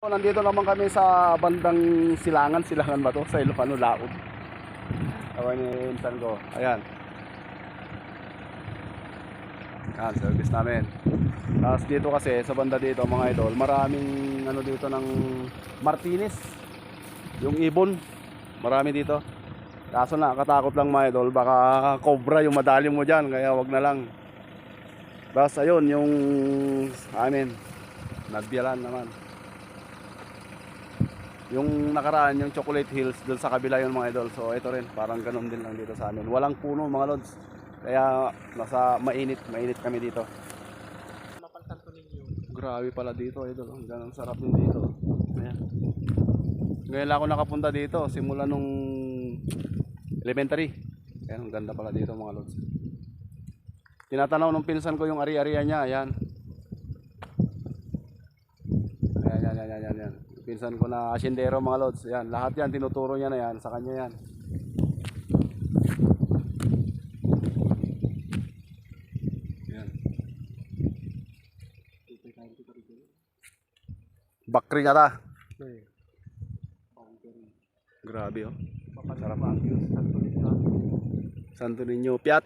Nandito naman kami sa bandang Silangan, Silangan ba to? Sa Ilocano, Laod. Ako ni Insan ko. Ayan. Yan, service namin. Tapos dito kasi, sa banda dito mga idol, maraming ano dito ng Martinez. Yung ibon. Marami dito. Kaso nakakatakot lang mga idol, baka cobra yung madali mo dyan, kaya wag na lang. Tapos ayun, yung amin, nagbiyalan naman. Yung nakaraan, yung Chocolate Hills, doon sa kabila yun mga idol. So ito rin, parang ganun din lang dito sa amin. Walang puno mga lods. Kaya nasa mainit, mainit kami dito. Mapalsanto ninyo. Grabe pala dito, idol. Ang ganang sarap din dito. Ayan. Ngayon lang ako nakapunta dito, simula nung elementary. Ayan, ang ganda pala dito mga lods. Tinatanaw nung pinsan ko yung ari-arian niya, ayan. Ayan, yan, yan, yan, yan, yan. Yung Pinsan ko na asyendero mga lods. Ayan, lahat yan, tinuturo niya na yan, sa kanya yan. Ayan. Bakri nga ta. Grabe oh. Ninyo. Santo Niño, Piat.